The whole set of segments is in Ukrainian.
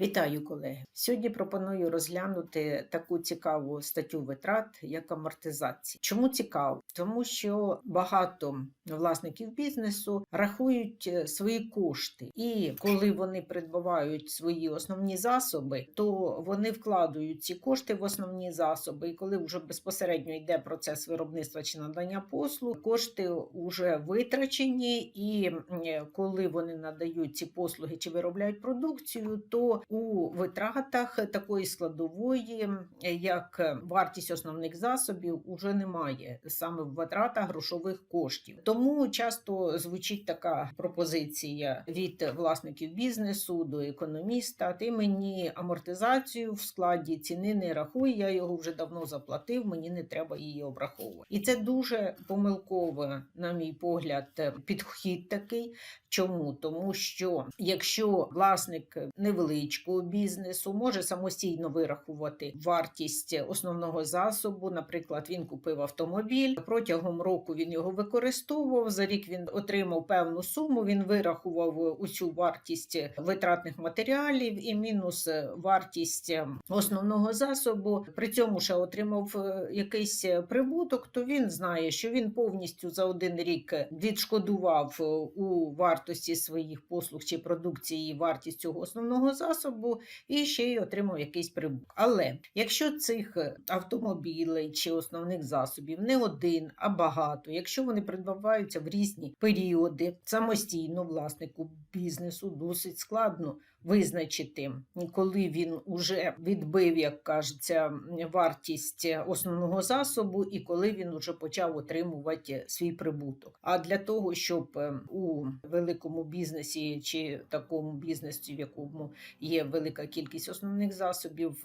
Вітаю, колеги! Сьогодні пропоную розглянути таку цікаву статтю витрат, як амортизація. Чому цікаво? Тому що багато власників бізнесу рахують е, свої кошти, і коли вони придбавають свої основні засоби, то вони вкладають ці кошти в основні засоби. І коли вже безпосередньо йде процес виробництва чи надання послуг, кошти вже витрачені, і е, коли вони надають ці послуги чи виробляють продукцію, то у витратах такої складової, як вартість основних засобів, уже немає саме в витратах грошових коштів. Тому часто звучить така пропозиція від власників бізнесу до економіста: ти мені амортизацію в складі ціни не рахуй, я його вже давно заплатив, мені не треба її обраховувати. І це дуже помилково, на мій погляд, підхід такий. Чому? Тому що якщо власник невеличкого бізнесу може самостійно вирахувати вартість основного засобу, наприклад, він купив автомобіль, протягом року він його використовував. За рік він отримав певну суму. Він вирахував усю вартість витратних матеріалів і мінус вартість основного засобу. При цьому ще отримав е, якийсь прибуток, то він знає, що він повністю за один рік відшкодував у вартості своїх послуг чи продукції вартість цього основного засобу, і ще й отримав якийсь прибуток. Але якщо цих автомобілей чи основних засобів не один, а багато, якщо вони придбаваються в різні періоди, самостійно власнику бізнесу досить складно визначити, коли він уже відбив, як кажеться, вартість основного засобу, і коли він уже почав отримувати свій прибуток. А для того, щоб у великому бізнесі чи такому бізнесі, в якому є велика кількість основних засобів,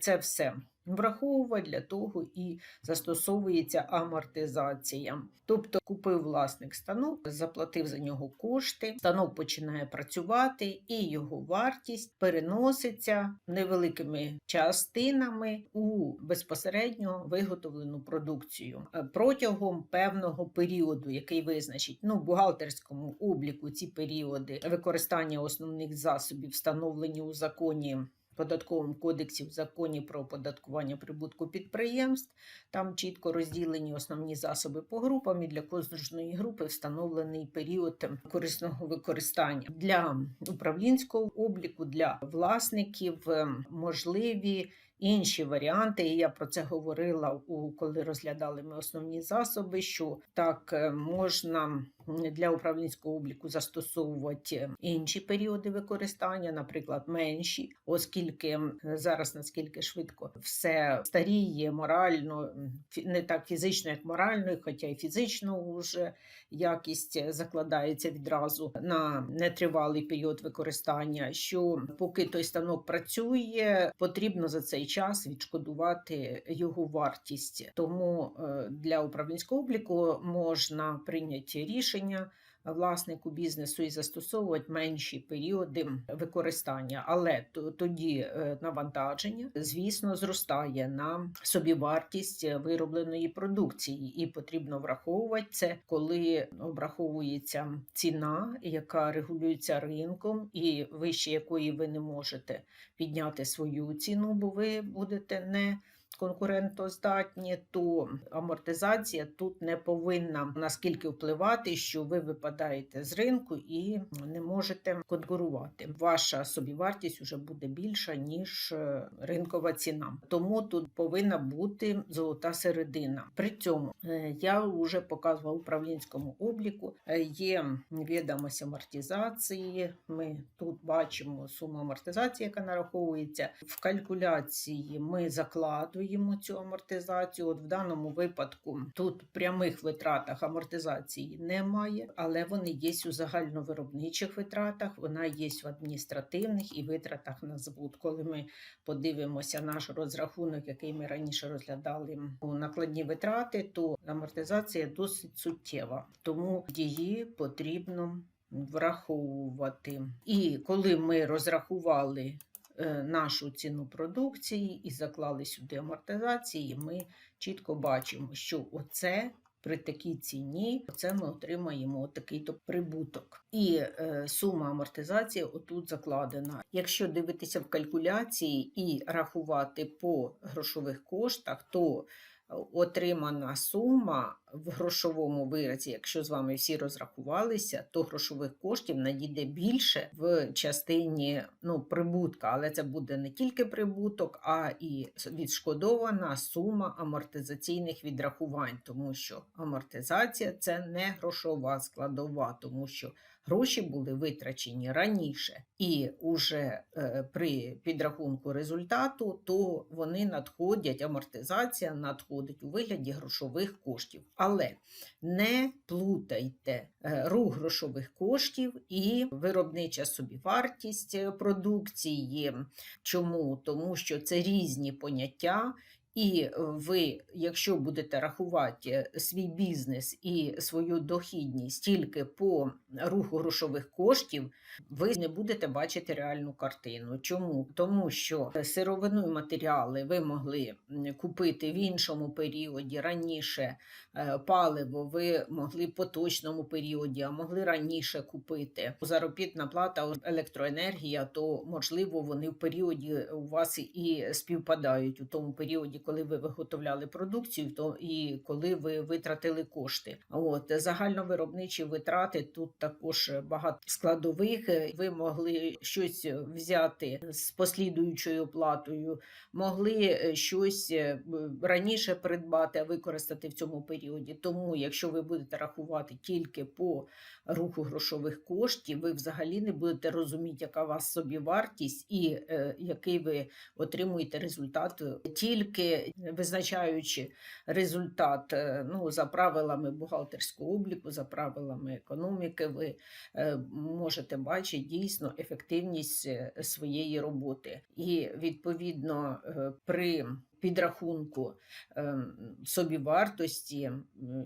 це все враховувати для того і застосовується амортизація. Тобто купив власник станок, заплатив за нього кошти, станок починає працювати, і його вартість переноситься невеликими частинами у безпосередньо виготовлену продукцію е, протягом певного періоду, який визначить ну, в бухгалтерському обліку ці періоди використання основних засобів, встановлені у законі податковому кодексі в законі про оподаткування прибутку підприємств. Там чітко розділені основні засоби по групам і для кожної групи встановлений період корисного використання для управлінського обліку, для власників ем, можливі інші варіанти. І я про це говорила коли розглядали ми основні засоби. Що так е, можна для управлінського обліку застосовувати інші періоди використання, наприклад, менші, оскільки зараз наскільки швидко все старіє морально, не так фізично, як морально, хоча й фізично вже якість закладається відразу на нетривалий період використання. Що поки той станок працює, потрібно за цей час відшкодувати його вартість. Тому е, для управлінського обліку можна прийняти рішення власнику бізнесу і застосовувати менші періоди використання, але тоді е, навантаження, звісно, зростає на собівартість виробленої продукції, і потрібно враховувати це, коли обраховується ціна, яка регулюється ринком, і вище якої ви не можете підняти свою ціну, бо ви будете не конкурентоздатні, то амортизація тут не повинна наскільки впливати, що ви випадаєте з ринку і не можете конкурувати. Ваша собівартість вже буде більша, ніж е, ринкова ціна. Тому тут повинна бути золота середина. При цьому е, я вже показував управлінському обліку. Е, є відомість амортизації. Ми тут бачимо суму амортизації, яка нараховується в калькуляції. Ми закладуємо виконуємо цю амортизацію. От в даному випадку тут прямих витратах амортизації немає, але вони є у загальновиробничих витратах, вона є в адміністративних і витратах на збут. Коли ми подивимося наш розрахунок, який ми раніше розглядали у накладні витрати, то амортизація досить суттєва, тому її потрібно враховувати. І коли ми розрахували нашу ціну продукції і заклали сюди амортизації, ми чітко бачимо, що оце при такій ціні це ми отримаємо такий то прибуток. І е, сума амортизації отут закладена. Якщо дивитися в калькуляції і рахувати по грошових коштах, то отримана сума в грошовому виразі, якщо з вами всі розрахувалися, то грошових коштів надійде більше в частині ну, прибутка, але це буде не тільки прибуток, а і відшкодована сума амортизаційних відрахувань, тому що амортизація це не грошова складова, тому що гроші були витрачені раніше, і уже е, при підрахунку результату, то вони надходять, амортизація надходить у вигляді грошових коштів. Але не плутайте е, рух грошових коштів і виробнича собівартість продукції. Чому? Тому що це різні поняття. І ви, якщо будете рахувати свій бізнес і свою дохідність тільки по руху грошових коштів, ви не будете бачити реальну картину. Чому? Тому що сировину і матеріали ви могли купити в іншому періоді раніше, е, паливо ви могли в поточному періоді, а могли раніше купити. Заробітна плата, електроенергія, то можливо вони в періоді у вас і співпадають у тому періоді, коли ви виготовляли продукцію, то і коли ви витратили кошти. От загальновиробничі витрати тут також багато складових. Ви могли щось взяти з послідуючою платою, могли щось е, раніше придбати, а використати в цьому періоді. Тому, якщо ви будете рахувати тільки по руху грошових коштів, ви взагалі не будете розуміти, яка у вас собівартість і е, який ви отримуєте результат, тільки визначаючи результат е, ну, за правилами бухгалтерського обліку, за правилами економіки, ви е, можете бачити дійсно ефективність е, своєї роботи. І відповідно при підрахунку ем, собівартості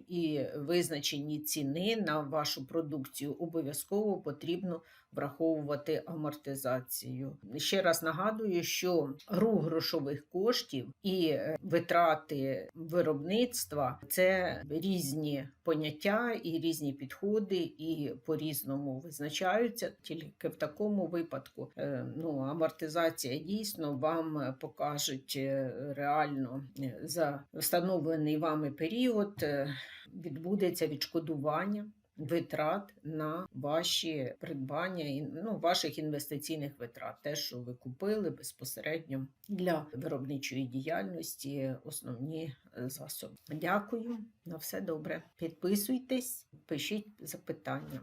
і визначенні ціни на вашу продукцію обов'язково потрібно враховувати амортизацію. Ще раз нагадую, що рух грошових коштів і е, витрати виробництва це різні поняття і різні підходи, і по-різному визначаються. Тільки в такому випадку е, ну, амортизація дійсно вам покажуть е, реально е, за встановлений вами період е, відбудеться відшкодування витрат на ваші придбання ну, ваших інвестиційних витрат, те, що ви купили безпосередньо для виробничої діяльності, основні е, засоби. Дякую, на все добре. Підписуйтесь, пишіть запитання.